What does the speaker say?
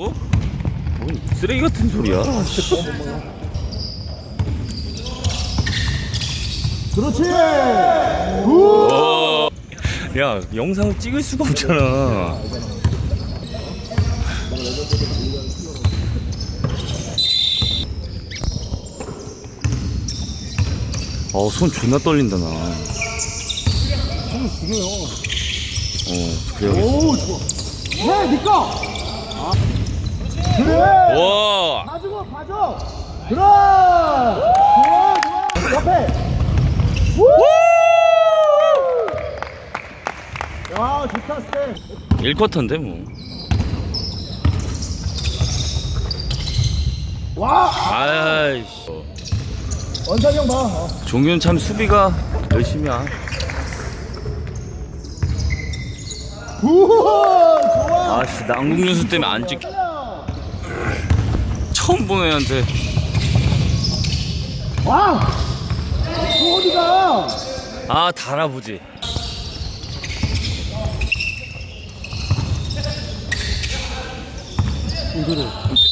어? 뭔 쓰레기 같은 소리야. 그렇지. 와. 야 영상을 찍을 수가 없잖아. 어우 손 존나 떨린다 나. 손을 죽여요. 어 그래. 오 좋아. 네, 니꺼. 아. 그래. 와. 봐주고 봐줘. 그래. 좋아 좋아. 옆에. 우! 야 좋다 스텝. 1쿼터인데 뭐. 와. 아이씨. 원상이 형 봐. 어. 종윤 참 수비가 열심히야. 우와 좋아. 아씨 남국 윤수 때문에 안 찍. 처음 보는 애한테. 와. 또 어디가? 아 달아보지. 이거를.